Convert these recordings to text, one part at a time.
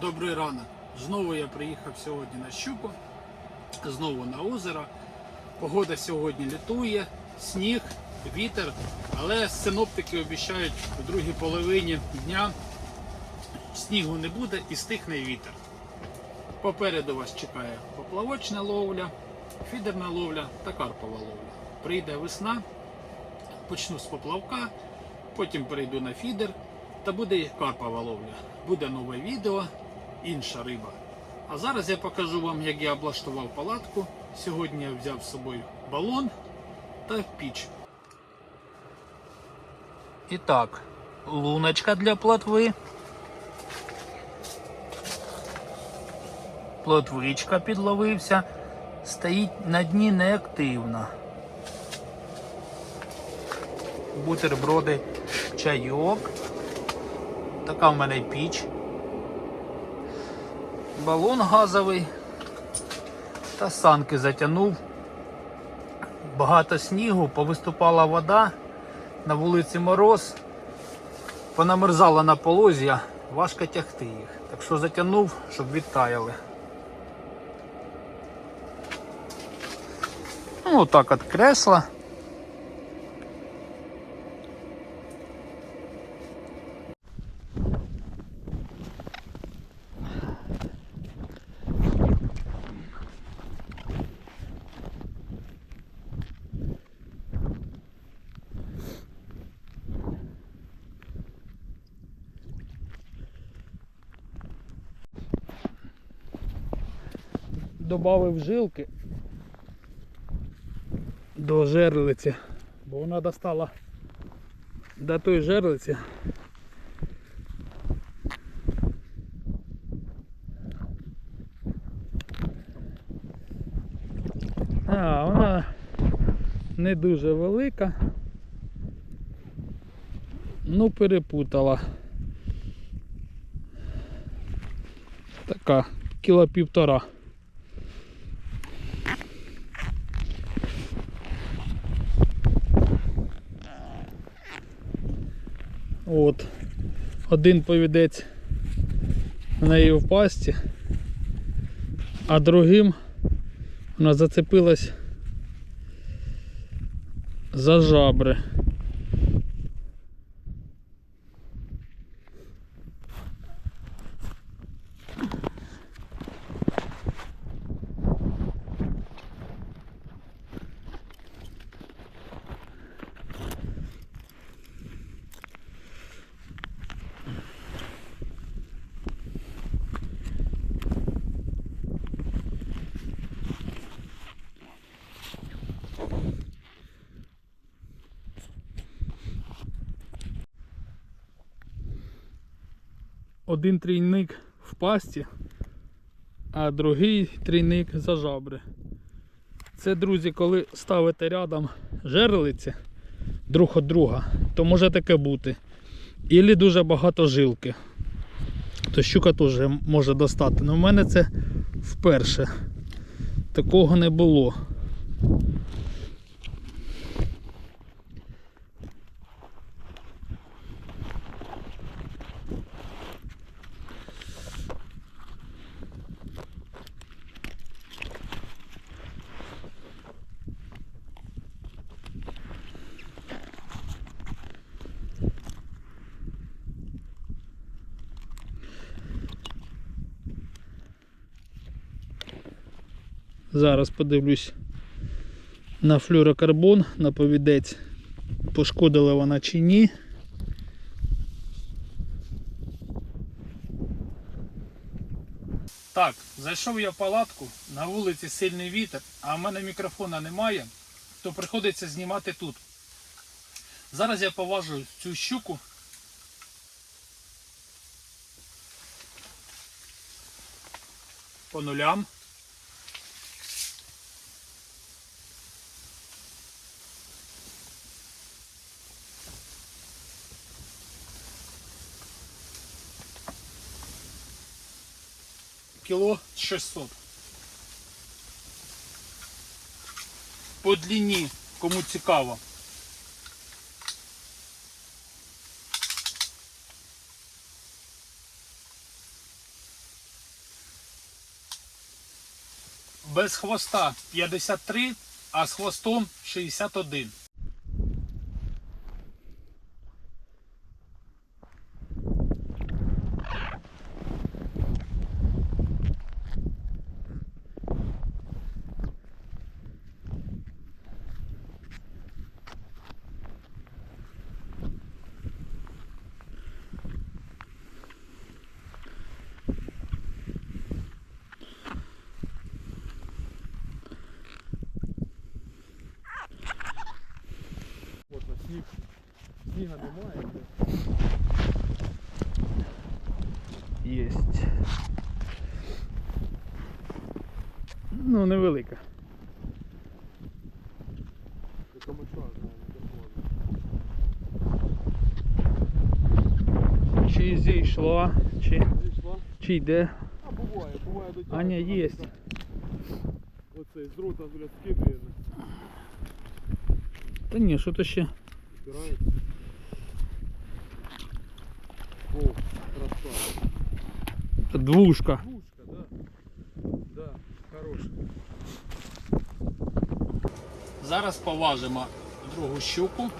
Добрий ранок. Знову я приїхав сьогодні на щуку, знову на озеро. Погода сьогодні літує, сніг, вітер, але синоптики обіцяють у другій половині дня снігу не буде і стихне вітер. Попереду вас чекає поплавочна ловля, фідерна ловля та карпова ловля. Прийде весна, почну з поплавка, потім перейду на фідер та буде карпова ловля. Буде нове відео, інша риба. А зараз я покажу вам, як я облаштував палатку. Сьогодні я взяв з собою балон та піч. І так, луночка для плотви. Плотвичка підловився, стоїть на дні неактивно. Бутерброди, чайок. Така в мене піч. Балон газовий. Та санки затягнув. Багато снігу, повиступала вода, на вулиці мороз, понамерзала на полозі, важко тягти їх. Так що затягнув, щоб відтаяли. Ну, отак от кресла. Добавив жилки до жерлиці, бо вона достала до той жерлиці. А, вона не дуже велика. Ну, перепутала. Така, кіло півтора. От. Один повідець в неї в пасті, а другим вона зацепилась за жабри. Один трійник в пасті, а другий трійник за жабри. Це, друзі, коли ставите рядом жерлиці друг від друга, то може таке бути. Ілі дуже багато жилки. То щука теж може достати. Але в мене це вперше. Такого не було. Зараз подивлюсь на флюрокарбон, на повідець, пошкодила вона чи ні. Так, зайшов я в палатку, на вулиці сильний вітер, а в мене мікрофона немає, то приходиться знімати тут. Зараз я поважу цю щуку. По нулям. кіло 600. По длині, кому цікаво. Без хвоста 53, а з хвостом 61. Сніга немає. Єсть. Ну, невелика. Камиша, знаю, не Чи зійшла, чи, чи йде. А буває, буває до Аня є. Оцей з рота, блядь, скидує, Та ні, що то ще. збирається. О, красава. Двушка. Пушка, да? Да, хороша. Зараз поважимо другу щуку.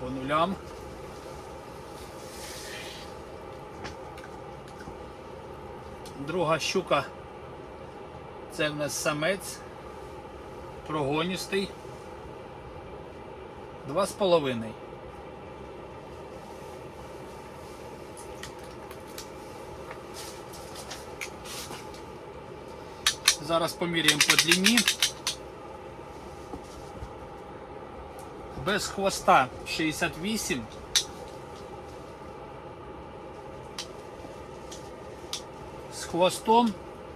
По нулям. Друга щука це в нас самець прогоністий. Два з половиною. Зараз поміряємо по длині. Без хвоста 68. З хвостом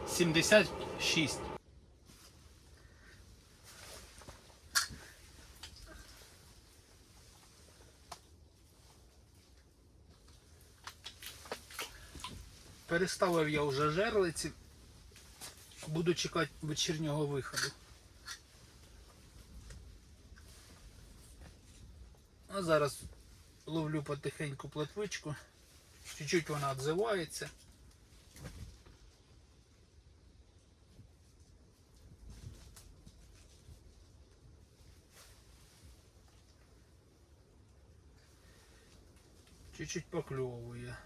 76. Переставив я вже жерлиці. Буду чекати вечірнього виходу. А зараз ловлю потихеньку плотвичку. Чуть-чуть вона відзивається. Чуть-чуть покльовує.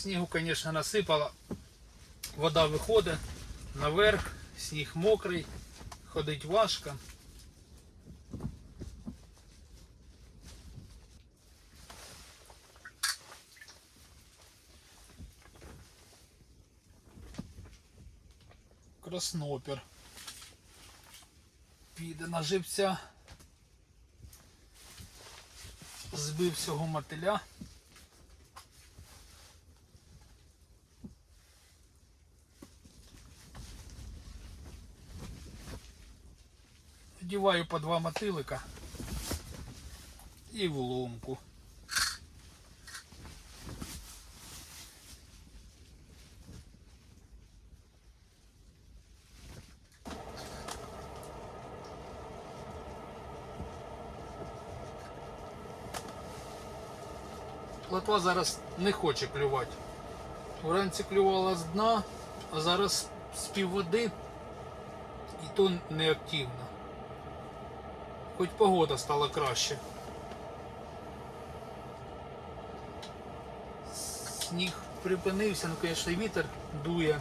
Снігу, звісно, насипало. Вода виходить наверх, сніг мокрий, ходить важко. Краснопер. Піде на живця. Збив всього мотиля. Вдіваю по два мотилика і в ломку. Плотва зараз не хоче клювати. Вранці клювала з дна, а зараз з півводи і то не активно. Хоч погода стала краще. Сніг припинився, ну, звісно, вітер дує.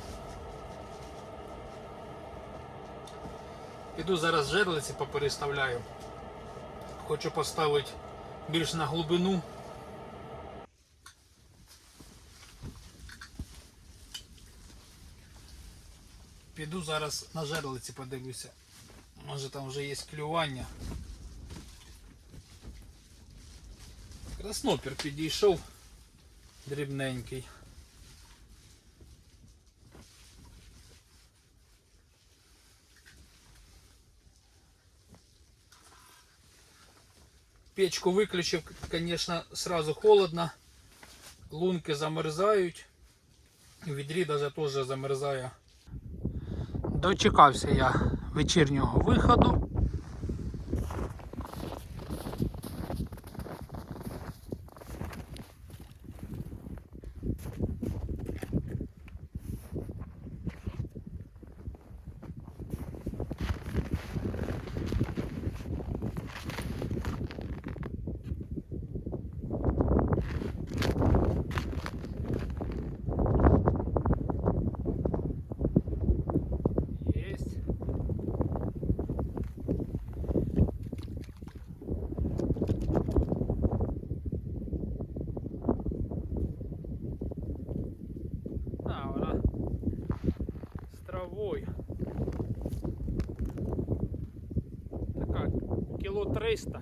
Піду зараз жерлиці попереставляю. Хочу поставити більш на глибину. Піду зараз на жерлиці подивлюся. Може там вже є клювання. Краснопір підійшов дрібненький. Печку выключив, конечно, сразу холодно. Лунки замерзають. Відрі даже теж замерзає Дочекався я вечірнього виходу. Есть. А, вона з травою. Така, кіло 300.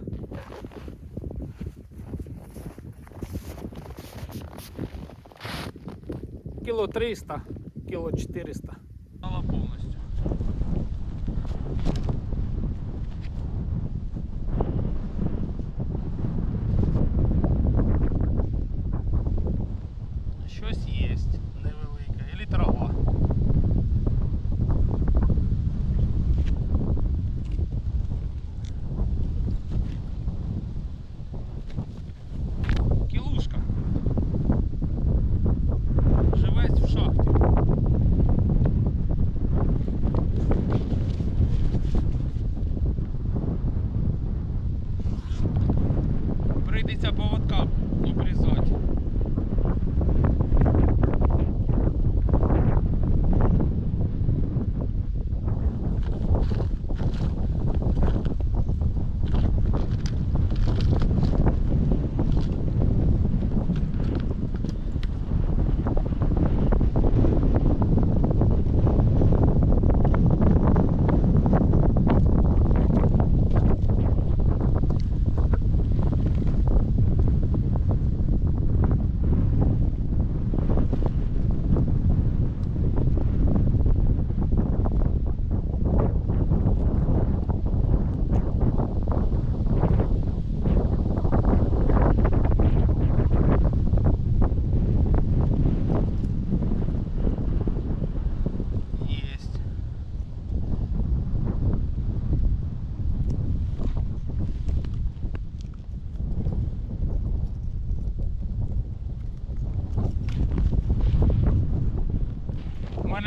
Кіло 300, кіло 400.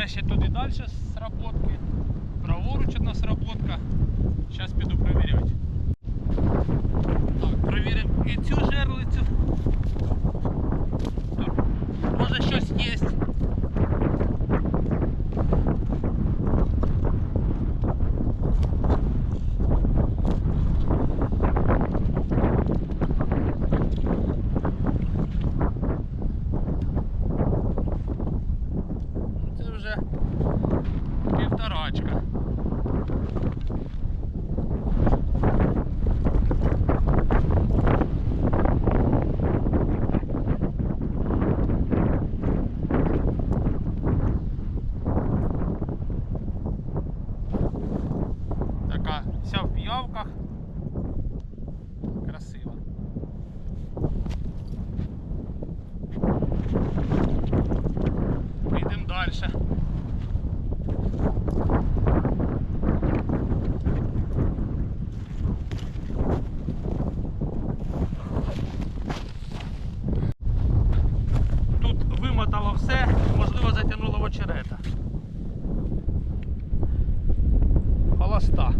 Мене ще туди далі сработки. Праворуч одна сработка. Зараз піду перевіряти. Так, перевіримо і цю жерлицю. Так, Може щось є. Це вже півторачка. Така вся в п'явках. Красива. Йдемо далі. Тут вимотало все, можливо затягнуло в очерета. Холоста.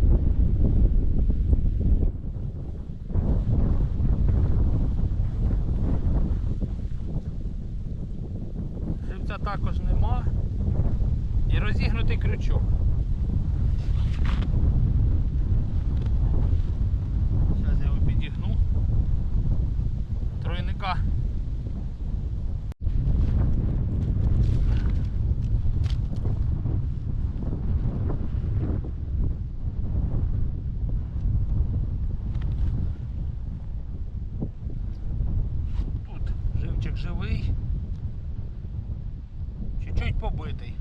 Живця також нема. І розігнутий крючок. Зараз я його підігну. Тройника. Тут живчик живий. Чуть-чуть побитий.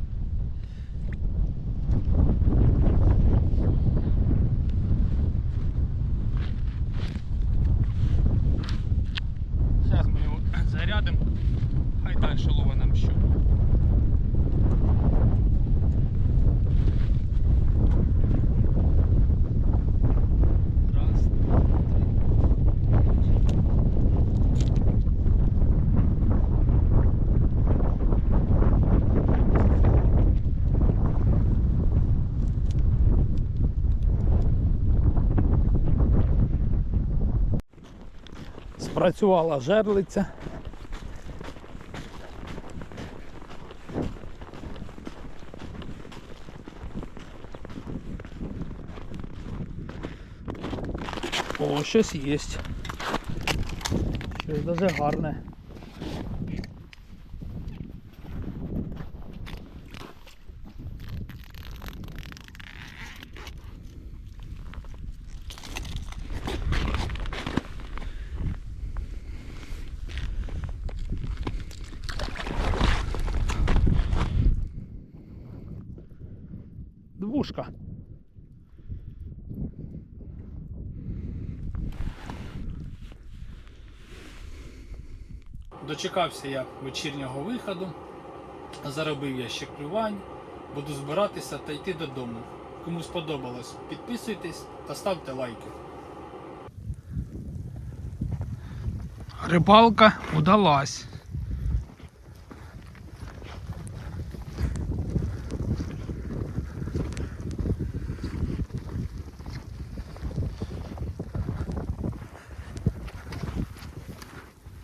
Запрацювала жерлиця. О, щось є. Щось дуже гарне. Двушка. Дочекався я вечірнього виходу, заробив я ще клювань, буду збиратися та йти додому. Кому сподобалось, підписуйтесь та ставте лайки. Рибалка удалась.